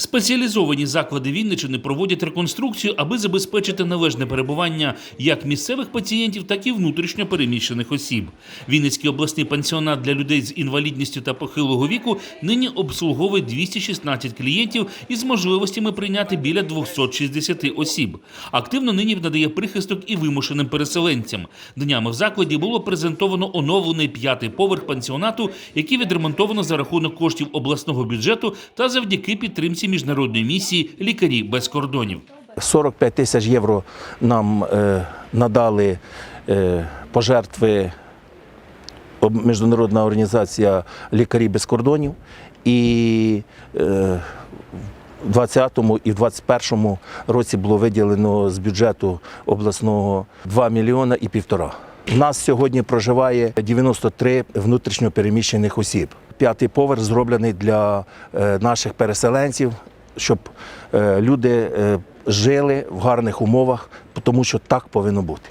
Спеціалізовані заклади Вінничини проводять реконструкцію, аби забезпечити належне перебування як місцевих пацієнтів, так і внутрішньо переміщених осіб. Вінницький обласний пансіонат для людей з інвалідністю та похилого віку нині обслуговує 216 клієнтів із можливостями прийняти біля 260 осіб. Активно нині надає прихисток і вимушеним переселенцям. Днями в закладі було презентовано оновлений п'ятий поверх пансіонату, який відремонтовано за рахунок коштів обласного бюджету та завдяки підтримці міжнародної місії Лікарі без кордонів. 45 тисяч євро нам е, надали е, пожертви міжнародна організація Лікарі без кордонів. І е, в 20-му і в 21-му році було виділено з бюджету обласного 2 мільйона і півтора. Нас сьогодні проживає 93 внутрішньо переміщених осіб. П'ятий поверх зроблений для е, наших переселенців, щоб е, люди е, жили в гарних умовах, тому що так повинно бути.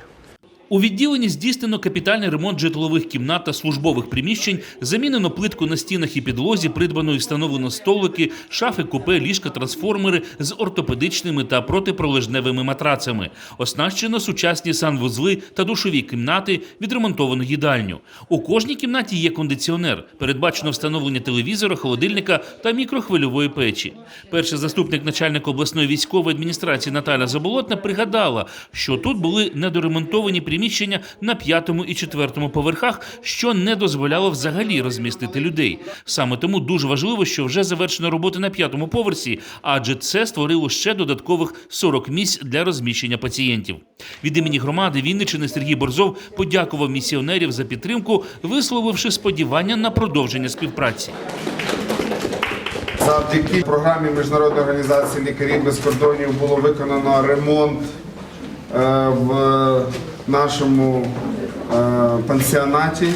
У відділенні здійснено капітальний ремонт житлових кімнат та службових приміщень, замінено плитку на стінах і підлозі, придбано і встановлено столики, шафи, купе, ліжка, трансформери з ортопедичними та протипролежневими матрацами. Оснащено сучасні санвузли та душові кімнати, відремонтовано їдальню. У кожній кімнаті є кондиціонер. Передбачено встановлення телевізора, холодильника та мікрохвильової печі. Перший заступник начальника обласної військової адміністрації Наталя Заболотна пригадала, що тут були недоремонтовані приміщення на п'ятому і четвертому поверхах, що не дозволяло взагалі розмістити людей. Саме тому дуже важливо, що вже завершено роботи на п'ятому поверсі, адже це створило ще додаткових 40 місць для розміщення пацієнтів. Від імені громади Вінничини Сергій Борзов подякував місіонерів за підтримку, висловивши сподівання на продовження співпраці. Завдяки програмі Міжнародної організації лікарів без кордонів було виконано ремонт е, в нашому е, пансіонаті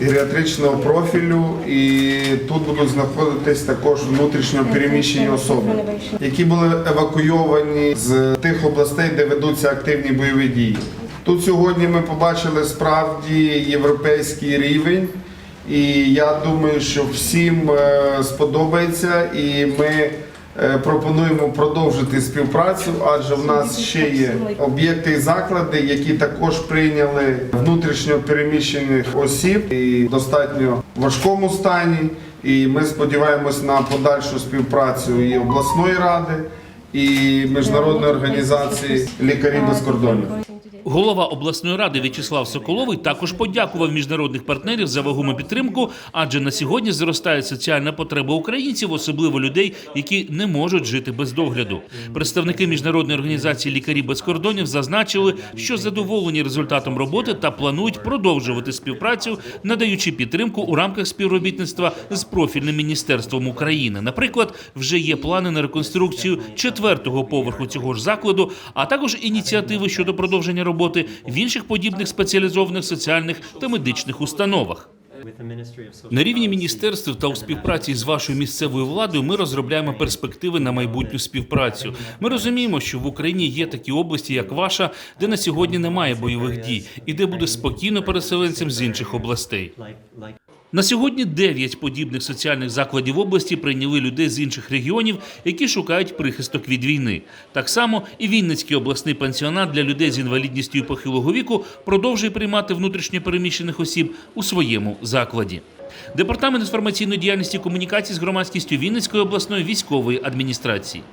геріатричного профілю, і тут будуть знаходитись також внутрішньо переміщені особи, які були евакуйовані з тих областей, де ведуться активні бойові дії. Тут сьогодні ми побачили справді європейський рівень. І я думаю, що всім е, сподобається, і ми пропонуємо продовжити співпрацю, адже в нас ще є об'єкти і заклади, які також прийняли внутрішньо переміщених осіб і в достатньо важкому стані. І ми сподіваємось на подальшу співпрацю і обласної ради, і міжнародної організації лікарі без кордонів. Голова обласної ради В'ячеслав Соколовий також подякував міжнародних партнерів за вагому підтримку, адже на сьогодні зростає соціальна потреба українців, особливо людей, які не можуть жити без догляду. Представники міжнародної організації Лікарі без кордонів зазначили, що задоволені результатом роботи та планують продовжувати співпрацю, надаючи підтримку у рамках співробітництва з профільним міністерством України. Наприклад, вже є плани на реконструкцію четвертого поверху цього ж закладу, а також ініціативи щодо продовження роботи в інших подібних спеціалізованих соціальних та медичних установах. На рівні міністерств та у співпраці з вашою місцевою владою ми розробляємо перспективи на майбутню співпрацю. Ми розуміємо, що в Україні є такі області, як ваша, де на сьогодні немає бойових дій, і де буде спокійно переселенцям з інших областей. На сьогодні дев'ять подібних соціальних закладів області прийняли людей з інших регіонів, які шукають прихисток від війни. Так само і Вінницький обласний пансіонат для людей з інвалідністю похилого віку продовжує приймати внутрішньо переміщених осіб у своєму закладі. Департамент інформаційної діяльності і комунікації з громадськістю Вінницької обласної військової адміністрації.